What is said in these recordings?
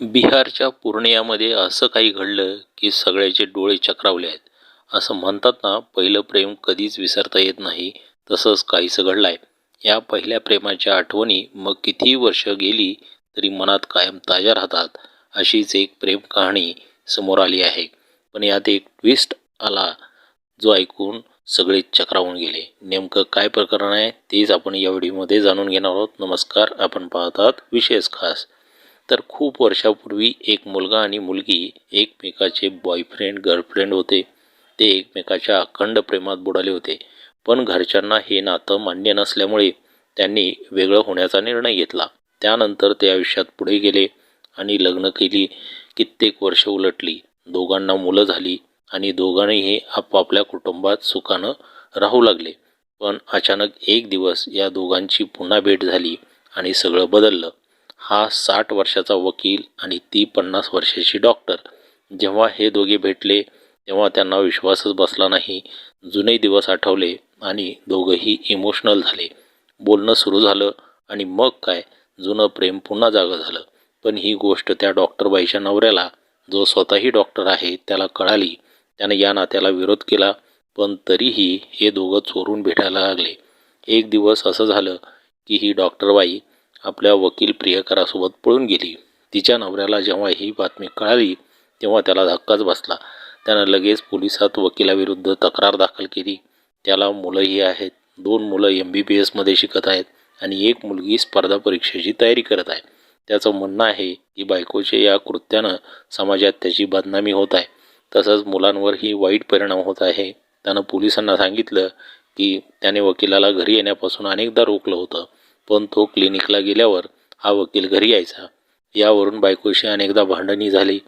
बिहारच्या पूर्णियामध्ये असं काही घडलं की सगळ्याचे डोळे चक्रावले आहेत. असं म्हणतात ना पहिलं प्रेम कधीच विसरता येत नाही तसंच काहीसं घडलं आहे या पहिल्या प्रेमाच्या आठवणी मग कितीही वर्ष गेली तरी मनात कायम ताज्या राहतात अशीच एक प्रेम कहाणी समोर आली आहे. पण यात एक ट्विस्ट आला जो ऐकून सगळे चक्रावून गेले. नेमकं काय प्रकरण आहे तेच आपण या व्हिडिओमध्ये जाणून घेणार आहोत. नमस्कार आपण पाहतात विशेष खास. तर खूप वर्षापूर्वी एक मुलगा आणि मुलगी एकमेकाचे बॉयफ्रेंड गर्लफ्रेंड होते. ते एकमेकाच्या अखंड प्रेमात बुडाले होते. पण घरच्यांना हे नातं मान्य नसल्यामुळे त्यांनी वेगळं होण्याचा निर्णय घेतला. त्यानंतर ते आयुष्यात पुढे गेले आणि लग्न केली. कित्येक वर्ष उलटली. दोघांना मुलं झाली आणि दोघांनीही आपापल्या कुटुंबात सुखानं राहू लागले. पण अचानक एक दिवस या दोघांची पुन्हा भेट झाली आणि सगळं बदललं. हा साठ वर्षाचा वकील आणि ती पन्नास वर्षाची डॉक्टर. जेव्हा हे दोघे भेटले तेव्हा त्यांना विश्वासच बसला नाही. जुने दिवस आठवले आणि दोघंही इमोशनल झाले. बोलणं सुरू झालं आणि मग काय? जुनं प्रेम पुन्हा जागं झालं. पण ही गोष्ट त्या डॉक्टरबाईच्या नवऱ्याला जो स्वतःही डॉक्टर आहे त्याला कळाली. त्याने या नात्याला विरोध केला पण तरीही हे दोघं चोरून भेटायला लागले. एक दिवस असं झालं की ही डॉक्टरबाई आपल्या वकील प्रियकरासोबत पळून गेली. तिच्या नवऱ्याला जेव्हा ही बातमी कळाली तेव्हा त्याला धक्काच बसला. त्यानं लगेच पोलिसात वकिलाविरुद्ध तक्रार दाखल केली. त्याला मुलंही आहेत. दोन मुलं एम बी बी एसमध्ये शिकत आहेत आणि एक मुलगी स्पर्धा परीक्षेची तयारी करत आहे. त्याचं म्हणणं आहे की बायकोच्या या कृत्यानं समाजात त्याची बदनामी होत आहे. तसंच मुलांवरही वाईट परिणाम होत आहे. त्यानं पोलिसांना सांगितलं की त्याने वकिलाला घरी येण्यापासून अनेकदा रोखलं होतं. पण तो क्लिनिकला गेल्यावर हा वकील घरी यायचा. यावरून बायकोशी अनेकदा भांडणी झाली.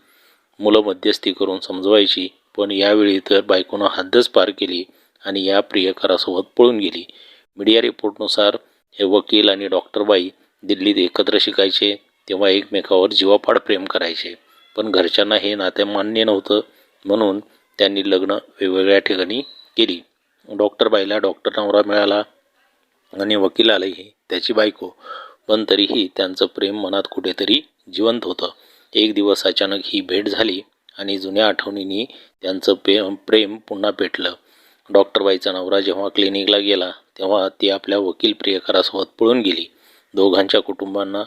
मुलं मध्यस्थी करून समजवायची पण यावेळी तर बायकोनं हद्दच पार केली आणि या प्रियकरासोबत पळून गेली. मीडिया रिपोर्टनुसार हे वकील आणि डॉक्टरबाई दिल्लीत एकत्र शिकायचे तेव्हा एकमेकावर जीवापाड प्रेम करायचे. पण घरच्यांना हे नाते मान्य नव्हतं म्हणून त्यांनी लग्न वेगवेगळ्या ठिकाणी केली. डॉक्टरबाईला डॉक्टर नवरा मिळाला आणि वकिलालाही त्याची बायको. पण तरीही त्यांचं प्रेम मनात कुठेतरी जिवंत होतं. एक दिवस अचानक ही भेट झाली आणि जुन्या आठवणींनी त्यांचं प्रेम प्रेम पुन्हा पेटलं. डॉक्टरबाईचा नवरा जेव्हा क्लिनिकला गेला तेव्हा ती आपल्या वकील प्रियकरासोबत पळून गेली. दोघांच्या कुटुंबांना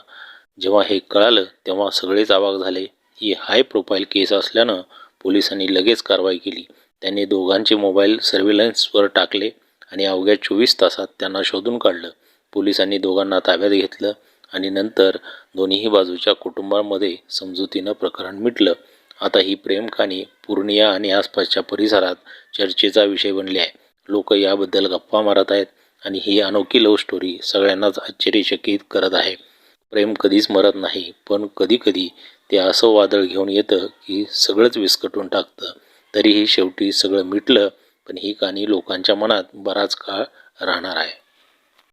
जेव्हा हे कळालं तेव्हा सगळेच आवाक झाले. ही हाय प्रोफाईल केस असल्यानं पोलिसांनी लगेच कारवाई केली. त्यांनी दोघांचे मोबाईल सर्व्हिलन्सवर टाकले आणि अवघ्या चोवीस तासात त्यांना शोधून काढलं. पोलिसांनी दोघांना ताब्यात घेतलं आणि नंतर दोन्हीही बाजूच्या कुटुंबांमध्ये समजुतीनं प्रकरण मिटलं. आता ही प्रेम कहाणी पूर्णिया आणि आसपासच्या परिसरात चर्चेचा विषय बनली आहे. लोक याबद्दल गप्पा मारत आहेत आणि ही अनोखी लव्ह स्टोरी सगळ्यांनाच आश्चर्यचकित करत आहे. प्रेम कधीच मरत नाही पण कधीकधी ते असं वादळ घेऊन येतं की सगळंच विस्कटून टाकतं. तरीही शेवटी सगळं मिटलं पण ही कहाणी लोकांच्या मनात बराच काळ राहणार आहे.